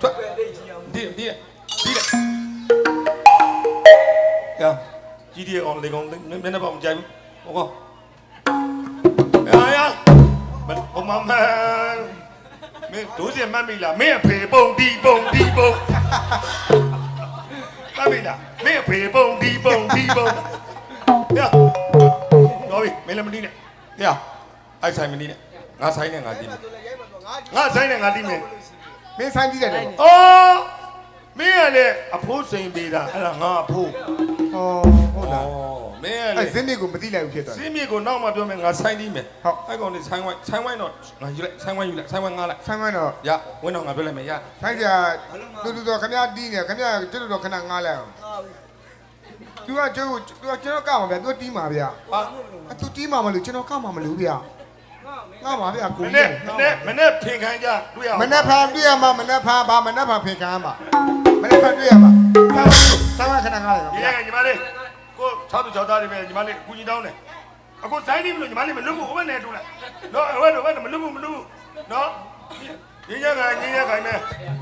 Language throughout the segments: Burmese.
ထွက်ဒီဒီဒီရကြီးဒီအောင်လေကောင်မင်းနဲ့ပေါ့မကြိုက်ဘူးဟုတ်ကောရရမဟိုမမမင်းဒိုးစင်မှတ်မိလားမင်းအဖေပုံဒီပုံဒီပုံမှတ်မိလားမင်းအဖေပုံဒီပုံဒီပုံရတော်ပြီမင်းလည်းမတီးနဲ့ရအိုက်ဆိုင်မတီးနဲ့ငါဆိုင်နဲ့ငါတီးမယ်ငါဆိုင်နဲ့ငါတီးမယ် မင်းဆိုင်ကြည့်တယ်လို့အော်မင်းကလည်းအဖိုးစိန်ပေးတာအဲ့ဒါငါအဖိုးဟောဟုတ်လားမင်းကအဲလည်းဇင်းနေကိုမသိလိုက်ဘူးဖြစ်သွားစတယ်င်းမြေကိုနောက်မှပြောမယ်ငါဆိုင်ပြီးမယ်ဟုတ် အဲ့ကောင်လေးဆိုင်ဝိုင်းဆိုင်ဝိုင်းတော့ငါယူလိုက်ဆိုင်ဝိုင်းယူလိုက်ဆိုင်ဝိုင်းငါလိုက်ဆိုင်မတော့ရဝင်းတော့ငါပြောလိုက်မယ်ရဆိုင်ကြတူတူတော့ခမရတီးနေခမရကျွတ်တော့ခဏငားလိုက်အောင်သူကကျိုးသူကကျွန်တော်ကမှာဗျာသူတီးမှာဗျာဟာအသူတီးမှာမလို့ကျွန်တော်ကမှာမလို့ဗျာ ငါမှာဗျာမကိုနေ့ကြီးမနေ့မနေ့ဖင်ခိုင်းကြတွေ့ရအောင်မနေ့ဖန်တွေ့ရမှာမနေ့ဖန်ဘာမနေ့ဖန်ဖင်ခံမှာမနေ့ဖန်တွေ့ရမှာဆိုင်ဆိုင်ခဏငားလိုက်ဒီဗျာကညီမလေးကို6သူ6သားတွေပဲညီမလေးကူညီတောင်းတယ်အခုဆိုင်နေမလို့ညီမလေးမလွတ်ဘူးဟိုဘက်နဲ့တူလိုက်နော်ဟိုဘက်ဟိုဘက်မလွတ်ဘူးမလွတ်ဘူးနော်ညီရကညီရခိုင်မယ်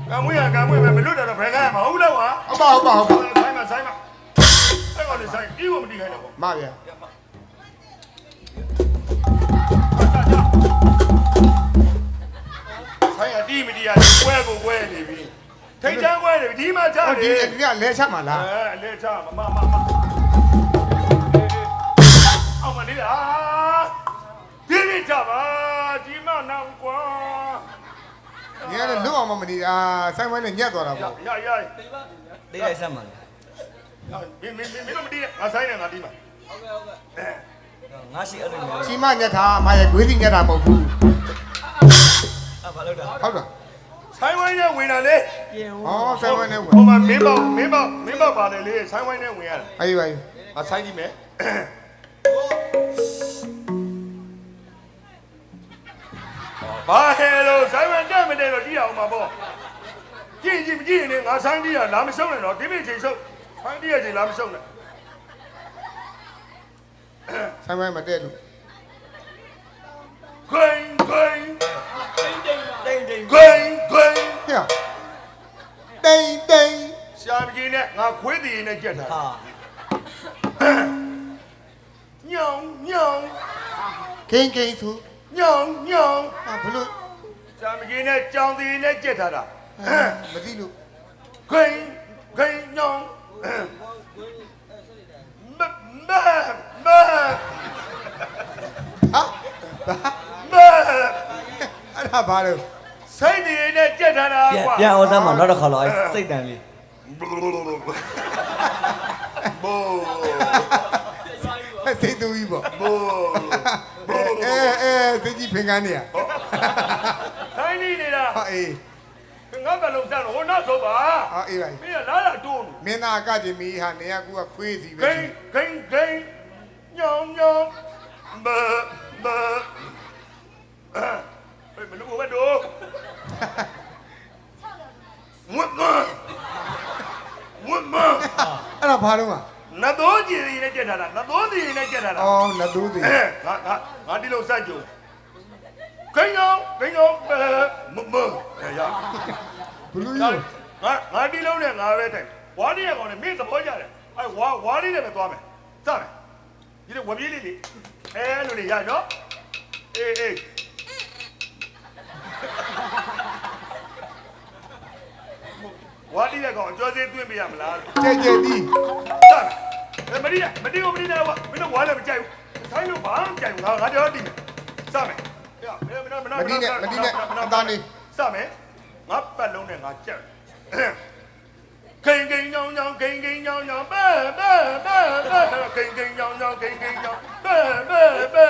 ကမွေးရကမွေးမယ်မလွတ်တော့ဘယ်ကမှမဟုတ်တော့ကွာဟုတ်ပါဟုတ်ပါဟုတ်ပါဆိုင်မှာဆိုင်မှာအဲ့ကောင်လေးဆိုင်ဒီကိုမတီးခိုင်းတော့ဘူးမဗျာ ဆိုင်ရတီးမတီးရကွဲကိုကွဲနေပြီထိတ်ချမ်းကွဲနေပြီဒီမှာချဟောဒီတယ်ဒီကလဲချမှာလားအဲလေချမမမမအောင်မလေးလားဒီနေ့ချပါဒီမနောင်ကွာဒီကလည်းလွတ်အောင်မမနေတာဆိုင်ဝိုင်းနဲ့ညက်သွားတာပေါ့ရရတိတ်လိုက်ဆက်မှာလေမင်းမင်းမင်းတို့မတီးနဲ့ငါဆိုင်နေငါတီးမှာငါရှိအဲ့လိုမျိုးချီမညက်တာမရဲ့ဂွေးစီညက်တာမဟုတ်ဘူး အဲ့ဘာလို့တာဟုတ်လားဆိုင်ဝိုင်းနဲ့ဝင်လာလေဩဆိုင်ဝိုင်းနဲ့ဝင်ဟိုမှာမင်းပေါက်မင်းပေါက်မင်းပေါက်ပါတယ်လေဆိုင်ဝိုင်းနဲ့ဝင်ရတာအေးပါအေးငါဆိုင်ကြည့်မယ်ဘာဟဲလို့ဆိုင်ဝိုင်းတက်မတယ်တော့ကြည့်အောင်ပါပေါ့ကြည့်ကြည့်မကြည့်ရင်ငါဆိုင်တီးရလာမရှုံးနဲ့တော့ဒီမိချိန်ရှုံးဆိုင်တီးရချိန်လာမရှုံးနဲ့ဆိုင်ဝိုင်းမတက်လို့ ခွင်ခွင်တိတ်တိတ်ခွင်ခွင်ဟဲ့တိန်တိန်ရှာမကြီးနဲ့ငါခွေးတည်နဲ့ကြက်ထားဟာညောင်ညောင်ခင်းခင်းသူညောင်ညောင်ဟာဘလို့ရှာမကြီးနဲ့ကြောင်တည်နဲ့ကြက်ထားတာမသိလို့ခွင်ခွင်ညောင်မမမဟာမအဲ့ ဒါဘာလို့စိတ်တည်နဲ့ကြက်ထားတာပြန်ကွာပြန်အောင်စမ်းမှာနောက်တစ်ခါတော့အဲ့စိတ်တန်လေးဘောစိတ်တူကြီးပေါ့ဘောအဲအဲစိတ်ကြီးဖင်ကန်းနေရဆိုင်နေနေတာဟာအေးငါကလုံးစမ်းတော့ဟိုနောက်ဆုံးပါဟာအေးပါမင်းကလာလာတိုးနေမင်းသားကကြင်မီဟာနေရကူကခွေးစီပဲဂိန်းဂိန်းဂိန်းညောင်ညောင်ဘဘအဲ မလို့ဘတ်တော့ဝတ်မဝတ်မအဲ့ဒါဘာလို့อ่ะနတ်တော်ကြီးရင်းနဲ့ကြက်ထားတာနတ်တော်ကြီးရင်းနဲ့ကြက်ထားတာအော်နတ်သူသေးအဲငါငါငါဒီလိုစကြုံဂိန်းညောင်ဂိန်းညောင်ဘမမအဲရဘလူးငါယူငါငါဒီလုံးနဲ့ငါပဲတိုင်ဝါးလေးရကောင်နဲ့မင်းသဘောကျတယ်အဲဝါဝါးလေးနဲ့ပဲသွားမယ်စမယ်ဒီလိုဝပြေးလေးလေးအဲလိုလေးရနော်အေးအေး ဝါးလေးရကောင်အကျော်သေးသွင်းပြရမလားလို့ကြဲကြဲတီးစမယ်အဲမရီးမတီးကိုမတီးနဲ့ဝါမင်းတို့ဝါးလည်းမကြိုက်ဘူးဆိုင်လို့ဘာမှမကြိုက်ဘူးငါငါကြောတီးမယ်စမယ်မင်းမင်းမင်းမတီးနဲ့မတီးနဲ့အသားနေစမယ်ငါပတ်လုံးနဲ့ငါကြက် ခိန်ခိန်ညောင်းညောင်းခိန်ခိန်ညောင်းညောင်းပဲပဲပဲပဲခိန်ခိန်ညောင်းညောင်းခိန်ခိန်ညောင်းပဲပဲပဲ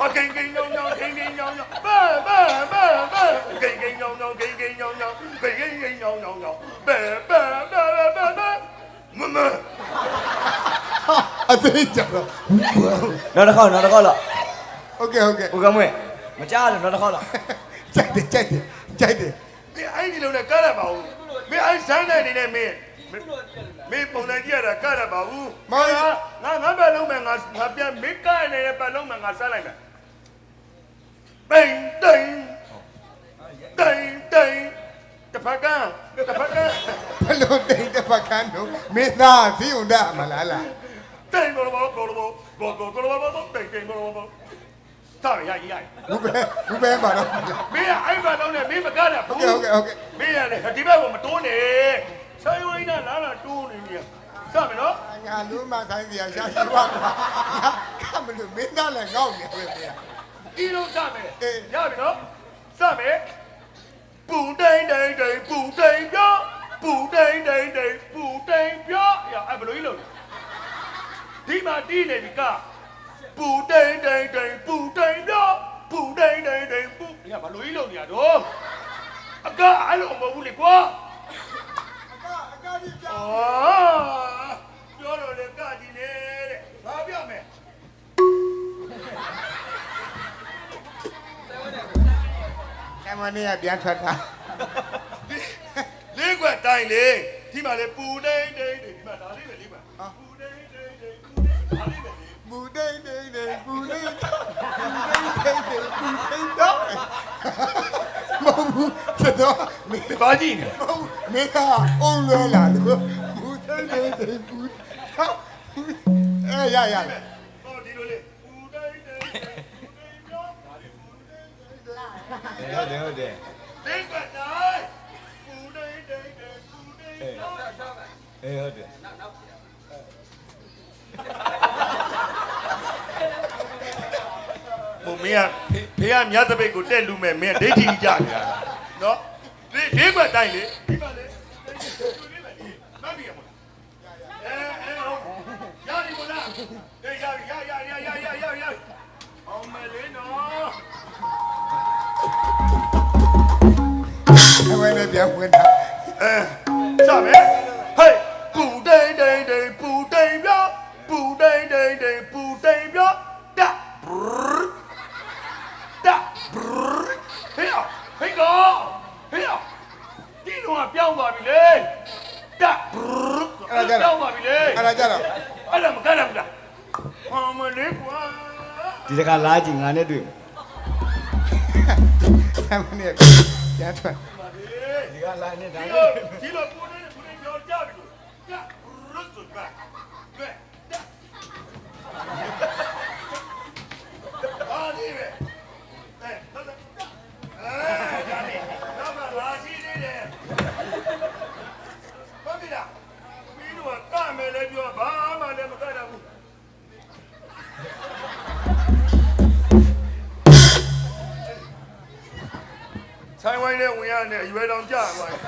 အခိန်ခိန်ညောင်းညောင်းခိန်ခိန်ညောင်းညောင်းပဲပဲပဲပဲခိန်ခိန်ညောင်းညောင်းခိန်ခိန်ညောင်းညောင်းခိန်ခိန်ညောင်းညောင်းညောင်းပဲပဲပဲပဲပဲမမအသေး မင်းအဲ့ဆန်းတဲ့အနေနဲ့မင်းမင်းပုံစံကြည့်ရတာကရပါဘူးမဟုတ်ငါငါဘယ်လုံးမယ်ငါငါပြန်မင်းကနေတဲ့ဘယ်လုံးမယ်ငါဆက်လိုက်မယ်တိန်တိန်တိန်တိန်တဖကန်းတဖကန်းဘယ်လိုတိန်တဖကန်းတို့မင်းသားဖြူတာမလားလားတိန်ဘောဘောဘောဘောဘောဘောဘောဘောတိန်တိန်ဘောဘော တာရရရဘူးပဲဘူးပဲပါတော့မင်းအဲ့ဘက်တော့နဲ့မင်းမကားတာဟုတ်ကဲ့ဟုတ်ကဲ့ဟုတ်ကဲ့မင်းရတယ်ဒီဘက်ကိုမတိုးနဲ့ဆိုင်ဝိန်းကလာလာတိုးနေပြီစမယ်နော်ငါလုံးမဆိုင်စီရရှာရှိပါမှာကမလို့မင်းသားလည်းငေါ့နေပဲဗျာဒီလိုစမယ်အေးရပြီနော်စမယ်ပူတိန်တိန်တိန်ပူတိန်ပြောပူတိန်တိန်တိန်ပူတိန်ပြောရအဲ့ဘယ်လိုကြီးလုပ်လဲဒီမှာတီးနေပြီက ပူတိန်တိန်တိန်ပူတိန်ပြောပူတိန်တိန်တိန်ပူရဘယ်လိုကြီးလုပ်နေရတော့အကအဲ့လိုမဟုတ်ဘူးလေကွာအကားကြီးပြောအာပြောတော့လေကကြည့်လေတဲ့ဘာပြမယ်ကမနေရပြန်ထွက်တာလေးကွက်တိုင်းလေဒီမှာလေပူတိန်တိန်တိန်ဒီမှာဒါလေးပဲလေးကွက်ပူ ဘူးတော်မင်းဘာကြည့်နေမဟုတ်မင်းကအုံးလွဲလာလို့မူတိတ်တိတ်တိတ်ဘူးအဲရရဟောဒီလိုလေပူတိန်တိန်တိန်ပူတိန်ပြောဒါလေးပူတိန်တိန်တိန်ဟုတ်တယ်ဟုတ်တယ်လေးကွက်တိုင်းပူတိန်တိန်တိန်ပူတိန်ပြောအေးဟုတ်တယ်ဘုံမင်းကဖေကမြတ်တပိတ်ကိုတက်လူမဲ့မင်းဒိဋ္ဌိကြနေတာ နော်လေးလေးကွက်တိုင်းလေဒီမှာလေမမီရမလားအဲအဲဟုတ်ရပြီမလားအေးရပြီရရရရရရရအောင်မလေးနော်အဝဲနဲ့ပြန်ဝင်တာအဲ ဒီတော့ပြောင်းသွားပြီလေတဘရပြောင်းသွားပြီလေအဲ့ဒါကြတော့အဲ့ဒါမကရဘူးလားအမလေးကွာဒီတခါလားကြည့်ငါနဲ့တွေ့မယ်ဆမ်နဲ့ပြန်ထွက်ဒီကလားနဲ့ဒါဒီနဲ့ လိုဒီလိုပူနေပူနေပြောကြပြီတဘရဆိုပါကဲ င်းနဲ့ဝင်ရနဲ့အရွယ်တော်ကြာသွားတယ်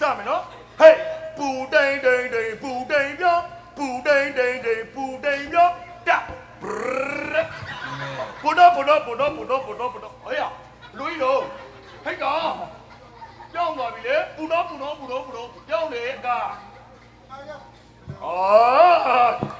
စမယ်နော်ဟေးပူတိန်တိန်တိန်ပူတိန်ပြောပူတိန်တိန်တိန်ပူတိန်ပြောတဘရပူတော့ပူတော့ပူတော့ပူတော့ပူတော့ပူတော့ဟေးရလူကြီးတော့ဟိတ်ကောင်ပြောင်းသွားပြီလေပူတော့ပူတော့ပူတော့ပူတော့ပြောင်းလေကအော်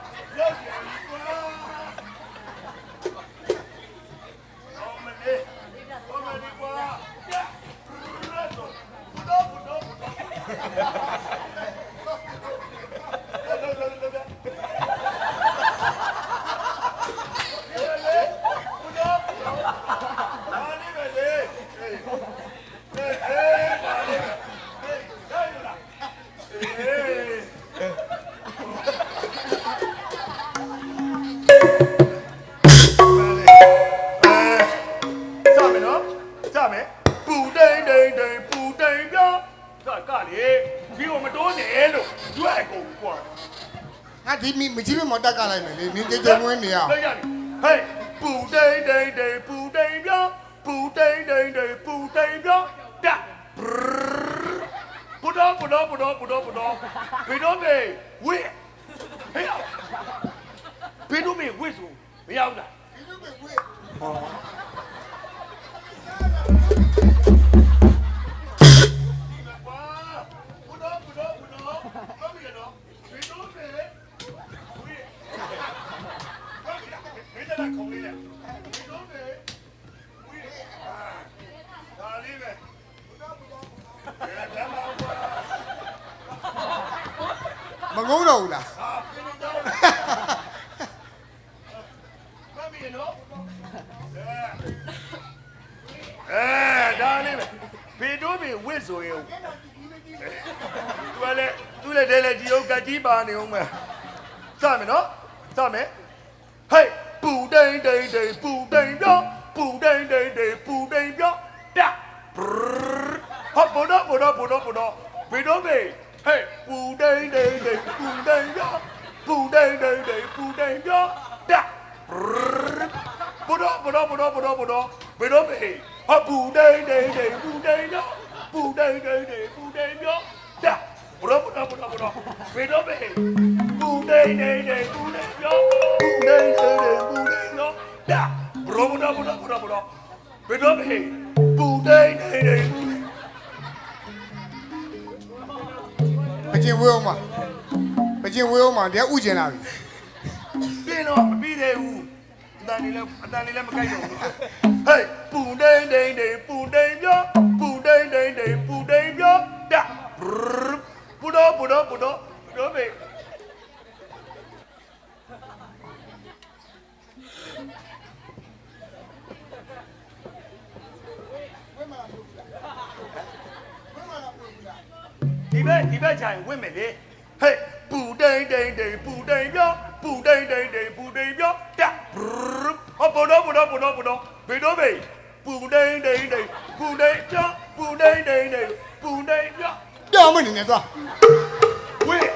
တိန်တိန်တိန်ပူတိန်ပြောပူတိန်တိန်တိန်ပူတိန်ပြောတပူတော့ပူတော့ပူတော့ပူတော့ပူတော့ဘယ်တော့မေဝိဟေးဘယ်တော့မေဝိဆိုမရဘူးလားကွာ ပဲဘယ်တော့မေဝစ်ဆိုရင်သူကလည်းသူလည်းတဲလည်းဒီဟုတ်ကကြီးပါနေအောင်မယ်စမယ်နော်စမယ်ဟေးပူတိန်တိန်တိန်ပူတိန်ပြောပူတိန်တိန်တိန်ပူတိန်ပြောတာဟောဘောတော့ဘောတော့ဘောတော့ဘောတော့ဘယ်တော့မေဟေးပူတိန်တိန်တိန်ပူတိန်ပြောပူတိန်တိန်တိန်ပူတိန်ပြောတာဘုရားဘုရားဘုရားဘုရားဘုရားဘယ်တော့မေဟာပူတိန်တိန်တိန်ပူတိန်တော့ ပူတိန်တိန်တိန်ပူတိန်ပြောတာဘုရားဘုရားဘုရားဘုရားဘယ်တော့မေပူတိန်တိန်တိန်ပူတိန်ပြောပူတိန်တိန်တိန်ပူတိန်တော့တာဘုရားဘုရားဘုရားဘုရားဘုရားဘယ်တော့မေပူတိန်တိန်တိန်ပူတိန်မကျင်ဝေးအောင်မမကျင်ဝေးအောင်မတရားဥကျင်လာပြီပြင်းတော့မပြီးသေးဘူးအတန်လေးလည်းအတန်လေးလည်းမကိုက်တော့ဘူးဟေးပူတိန်တိန်တိန်ပူတိန်ပြော ပူတိန်တိန်တိန်ပူတိန်ပြောတာဘုရားဘုရားဘုရားဘုရားမေဒီဘက်ဒီဘက်ခြိုင်ဝင့်မယ်လေဟေးပူတိန်တိန်တိန်ပူတိန်ပြောပူတိန်တိန်တိန်ပူတိန် ပြောတာဟောဘောတော့ဘောတော့ဘောတော့ဘောတော့ဘေတော့ဘေပူတိန်တိန်တိန်ပူတိန်ပြောပူတိန်တိန်တိန်ပူတိန်ပြောပြောင်းမနေနဲ့သွားဝေး